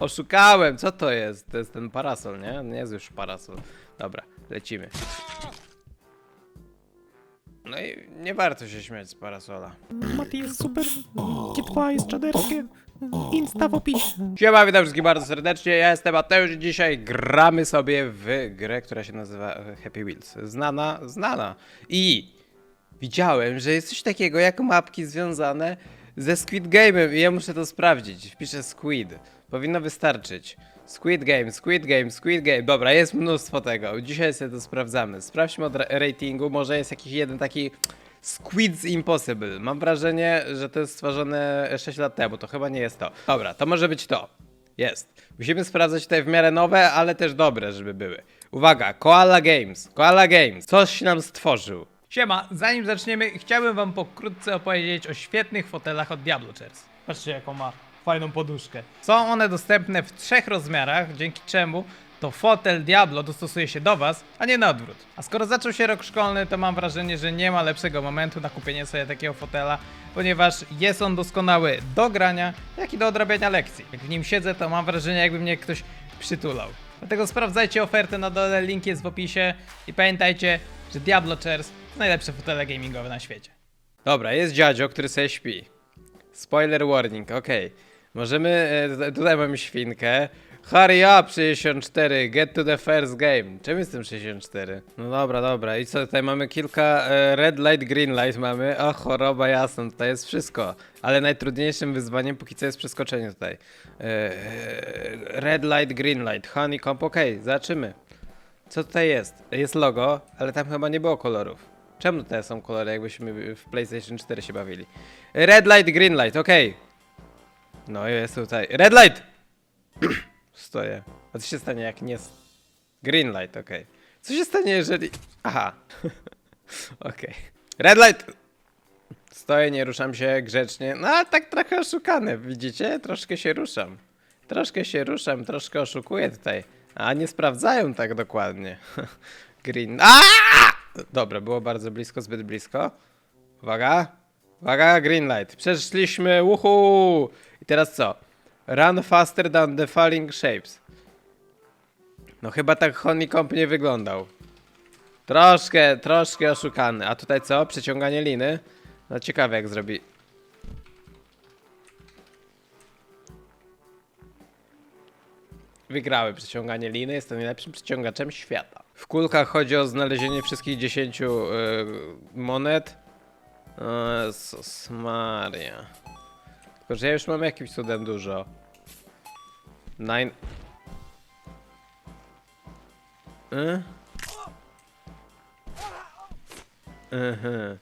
Oszukałem, co to jest? To jest ten parasol, nie? Nie jest już parasol. Dobra, lecimy. No i nie warto się śmiać z parasola. Mati jest super, G2 jest czaderskie, Insta w opisie. Siema, witam wszystkich bardzo serdecznie, ja jestem Mateusz i dzisiaj gramy sobie w grę, która się nazywa Happy Wheels. Znana, znana. I widziałem, że jest coś takiego jak mapki związane ze Squid Game'em i ja muszę to sprawdzić. Wpiszę Squid. Powinno wystarczyć. Squid Game, Squid Game, Squid Game. Dobra, jest mnóstwo tego. Dzisiaj sobie to sprawdzamy. Sprawdźmy od ra- ratingu, może jest jakiś jeden taki Squid's Impossible. Mam wrażenie, że to jest stworzone 6 lat temu. To chyba nie jest to. Dobra, to może być to. Jest. Musimy sprawdzać tutaj w miarę nowe, ale też dobre, żeby były. Uwaga, Koala Games. Koala Games. Coś nam stworzył. Siema, zanim zaczniemy, chciałbym wam pokrótce opowiedzieć o świetnych fotelach od Diablo Chairs. Patrzcie jaką ma fajną poduszkę. Są one dostępne w trzech rozmiarach, dzięki czemu to fotel Diablo dostosuje się do was, a nie na odwrót. A skoro zaczął się rok szkolny, to mam wrażenie, że nie ma lepszego momentu na kupienie sobie takiego fotela, ponieważ jest on doskonały do grania, jak i do odrabiania lekcji. Jak w nim siedzę, to mam wrażenie, jakby mnie ktoś przytulał. Dlatego sprawdzajcie ofertę na dole, link jest w opisie i pamiętajcie, że Diablo Chairs to najlepsze fotele gamingowe na świecie. Dobra, jest dziadzio, który sobie śpi. Spoiler warning, okej. Możemy, e, tutaj mamy świnkę. Hurry up 64, get to the first game. Czym jest tym 64? No dobra, dobra. I co, tutaj mamy kilka e, red light, green light mamy. O, choroba jasna, tutaj jest wszystko. Ale najtrudniejszym wyzwaniem póki co jest przeskoczenie tutaj. E, e, red light, green light, honeycomb, okej, zobaczymy. Co tutaj jest? Jest logo, ale tam chyba nie było kolorów. Czemu tutaj są kolory, jakbyśmy w PlayStation 4 się bawili? Red light, green light, okej. No jest tutaj. Red light! Stoję. A co się stanie jak nie... Green light, okej. Co się stanie jeżeli... Aha. okej. Red light! Stoję, nie ruszam się grzecznie. No ale tak trochę oszukany, widzicie? Troszkę się ruszam. Troszkę się ruszam, troszkę oszukuję tutaj. A nie sprawdzają tak dokładnie. Green. A! Dobra, było bardzo blisko, zbyt blisko. Uwaga. Uwaga, green light. Przeszliśmy, uhu! I teraz co? Run faster than the falling shapes. No chyba tak honeycomb nie wyglądał. Troszkę, troszkę oszukany. A tutaj co? Przeciąganie liny? No ciekawe jak zrobi. Wygrały przeciąganie liny, jestem najlepszym przeciągaczem świata. W kulkach chodzi o znalezienie wszystkich 10 y, monet. Jezus Maria. Tylko, że ja już mam jakimś cudem dużo. Nine... Y? Mhm.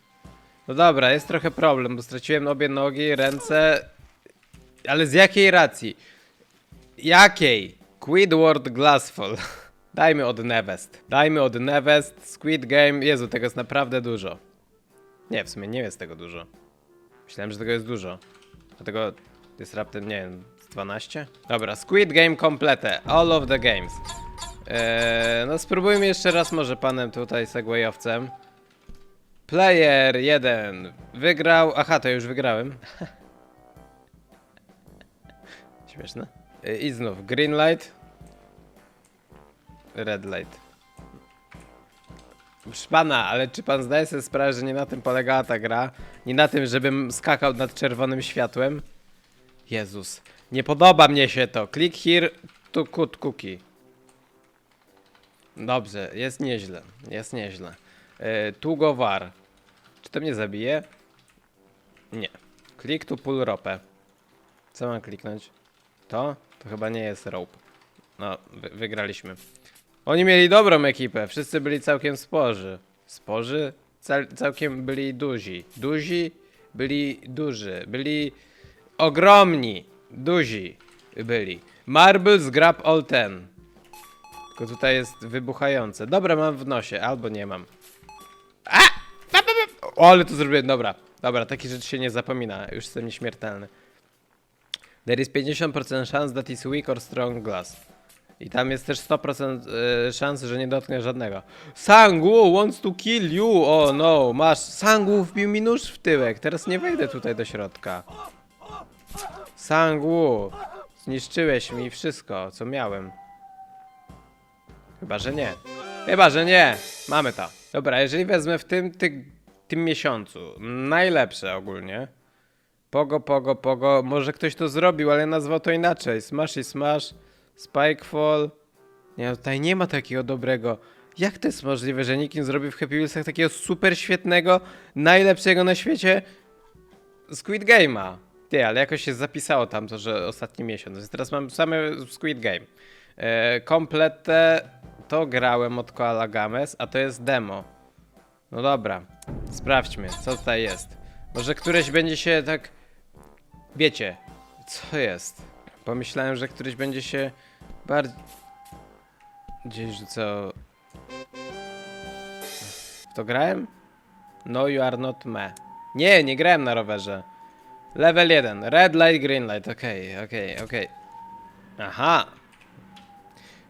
No dobra, jest trochę problem, bo straciłem obie nogi, ręce... Ale z jakiej racji? Jakiej? Squidward Glassfall. Dajmy od Nevest. Dajmy od Nevest. Squid Game. Jezu, tego jest naprawdę dużo. Nie, w sumie nie jest tego dużo. Myślałem, że tego jest dużo. A tego jest raptem, nie wiem, z 12? Dobra, Squid Game komplete. All of the games. Eee, no spróbujmy jeszcze raz może panem tutaj segwayowcem. Player 1 wygrał. Aha, to już wygrałem. Śmieszne. I znów green light. Red light. Proszę pana, ale czy pan zdaje sobie sprawę, że nie na tym polegała ta gra? Nie na tym, żebym skakał nad czerwonym światłem? Jezus. Nie podoba mnie się to. Click here to cut cookie. Dobrze, jest nieźle. Jest nieźle. Yy, tu go war. Czy to mnie zabije? Nie. Click to pull rope. Co mam kliknąć? To? To chyba nie jest rope. No, wy wygraliśmy. Oni mieli dobrą ekipę, wszyscy byli całkiem sporzy. Sporzy? Cal całkiem byli duzi. Duzi byli duży. Byli ogromni. Duzi byli. Marbles grab all ten. Tylko tutaj jest wybuchające. Dobra, mam w nosie, albo nie mam. A! O, ale to zrobiłem, dobra. Dobra, takie rzeczy się nie zapomina. Już jestem nieśmiertelny. There is 50% chance that is weak or strong glass. I tam jest też 100% e, szans, że nie dotknę żadnego. Sangu wants to kill you! Oh no, masz. Sangu wbił mi nóż w tyłek. Teraz nie wejdę tutaj do środka. Sangu! Zniszczyłeś mi wszystko, co miałem. Chyba, że nie. Chyba, że nie. Mamy to. Dobra, jeżeli wezmę w tym, ty, tym miesiącu najlepsze ogólnie. Pogo, pogo, pogo. Może ktoś to zrobił, ale nazwał to inaczej. Smash i smash. Spikefall. Nie, no tutaj nie ma takiego dobrego. Jak to jest możliwe, że nikt nie zrobił w Happy Wheelsach takiego super świetnego, najlepszego na świecie Squid Game'a? Ty, ale jakoś się zapisało tam to, że ostatni miesiąc. Więc teraz mam same Squid Game. E, kompletę to grałem od Koala Games, a to jest demo. No dobra, sprawdźmy, co tutaj jest. Może któreś będzie się tak... Wiecie, co jest? Pomyślałem, że któryś będzie się bardziej... Rzucał... W to grałem? No you are not me. Nie, nie grałem na rowerze. Level 1. Red light, green light. Okej, okej, okej. Aha.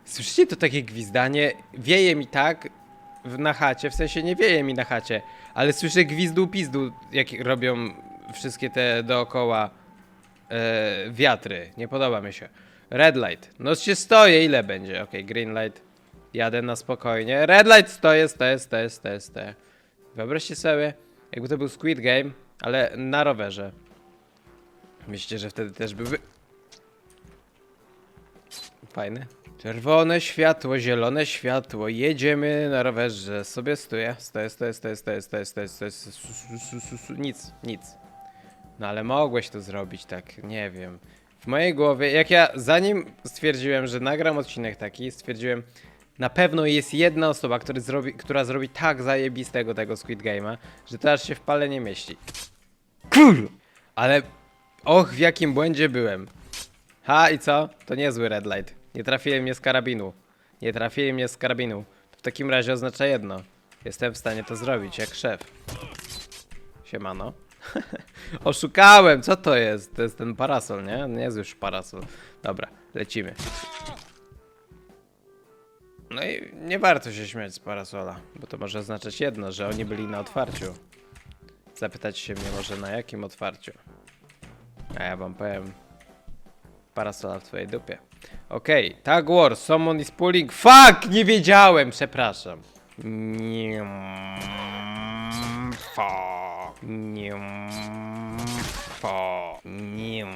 Słyszycie to takie gwizdanie? Wieje mi tak w, na chacie, w sensie nie wieje mi na chacie, ale słyszę gwizdu pizdu, jak robią wszystkie te dookoła e, wiatry. Nie podoba mi się. Red light. No się stoję, ile będzie? Okej, green light. Jadę na spokojnie. Red light stoję, stoję, stoję, stoję, stoję. Wyobraźcie sobie, jakby to był Squid Game, ale na rowerze. Myślicie, że wtedy też byłby... Fajne. Czerwone światło, zielone światło, jedziemy na rowerze, sobie stoję, stoję, stoję, stoję, stoję, stoję, stoję, stoję, su- su- su- su- su- nic, nic. No ale mogłeś to zrobić tak, nie wiem. W mojej głowie, jak ja zanim stwierdziłem, że nagram odcinek taki, stwierdziłem, na pewno jest jedna osoba, który zrobi, która zrobi tak zajebistego tego Squid Game'a, że to aż się w pale nie mieści. Kur! Ale och, w jakim błędzie byłem. Ha i co? To niezły red light. Nie trafiłem mnie z karabinu. Nie trafiłem mnie z karabinu. To w takim razie oznacza jedno. Jestem w stanie to zrobić, jak szef. Siemano. Oszukałem, co to jest? To jest ten parasol, nie? Nie jest już parasol. Dobra, lecimy. No i nie warto się śmiać z parasola, bo to może oznaczać jedno, że oni byli na otwarciu. Zapytać się mnie może na jakim otwarciu. A ja wam powiem. Parasola w twojej dupie. Okej, tag war, someone is pulling. Fuck! Nie wiedziałem, przepraszam. Nie. Fuck. Nie. Fuck. Nie.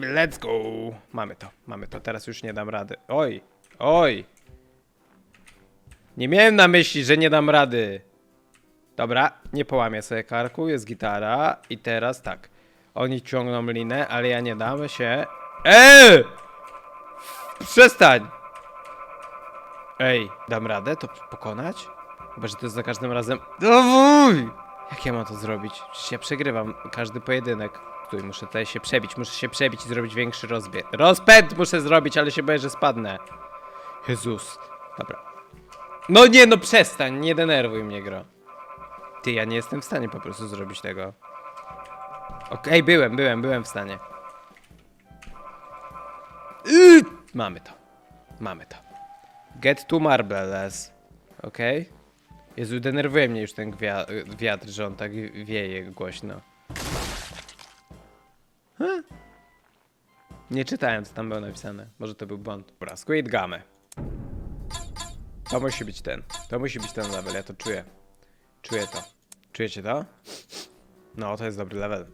Let's go. Mamy to, mamy to. Teraz już nie dam rady. Oj, oj. Nie miałem na myśli, że nie dam rady. Dobra, nie połamię sobie karku, jest gitara i teraz tak. Oni ciągną linę, ale ja nie dam się. Eee! Przestań! Ej, dam radę to pokonać? Chyba, że to jest za każdym razem... Dawuj! Jak ja mam to zrobić? Przecież ja przegrywam każdy pojedynek. Stój, muszę tutaj się przebić, muszę się przebić i zrobić większy rozbieg. Rozpęd muszę zrobić, ale się boję, że spadnę. Jezus. Dobra. No nie, no przestań, nie denerwuj mnie, gro. Ty, ja nie jestem w stanie po prostu zrobić tego. Okej, byłem, byłem, byłem w stanie. Yy, mamy to. Mamy to. Get to marbles. Okej. Jezu, denerwuje mnie już ten wiatr, że on tak wieje głośno. Huh? Nie czytałem, co tam było napisane. Może to był błąd. Dobra, Squid Game. To musi być ten. To musi być ten level, ja to czuję. Czuję to. Czujecie to? No, to jest dobry level.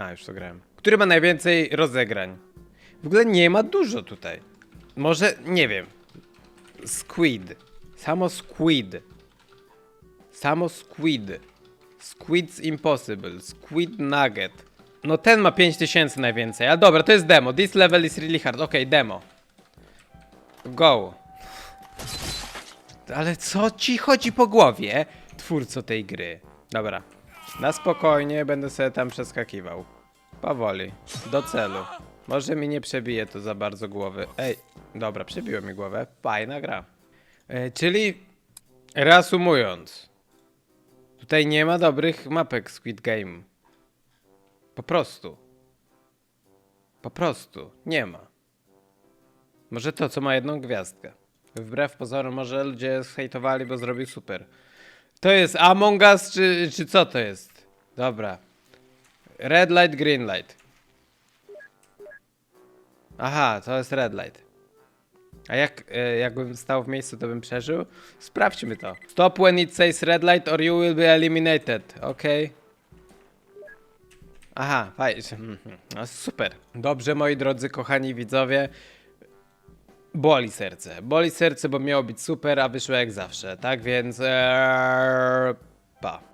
A, już to grałem. Który ma najwięcej rozegrań? W ogóle nie ma dużo tutaj. Może, nie wiem. Squid. Samo Squid. Samo Squid. Squid's Impossible. Squid Nugget. No ten ma 5000 najwięcej. Ale dobra, to jest demo. This level is really hard. Okej, demo. Go. Ale co ci chodzi po głowie, twórco tej gry? Dobra, na spokojnie będę sobie tam przeskakiwał. Powoli, do celu. Może mi nie przebije to za bardzo głowy. Ej, dobra, przebiło mi głowę. Fajna gra. E, czyli, reasumując, tutaj nie ma dobrych mapek Squid Game. Po prostu. Po prostu, nie ma. Może to, co ma jedną gwiazdkę. Wbrew pozorom, może ludzie zhejtowali, bo zrobił super. To jest Among Us, czy, czy co to jest? Dobra. Red light, green light. Aha, to jest red light. A jak, e, jakbym stał w miejscu, to bym przeżył? Sprawdźmy to. Stop when it says red light or you will be eliminated. Okej. Aha, fajnie. No, super. Dobrze, moi drodzy, kochani widzowie. Boli serce. Boli serce, bo miało być super, a wyszło jak zawsze. Tak więc. Ee, pa.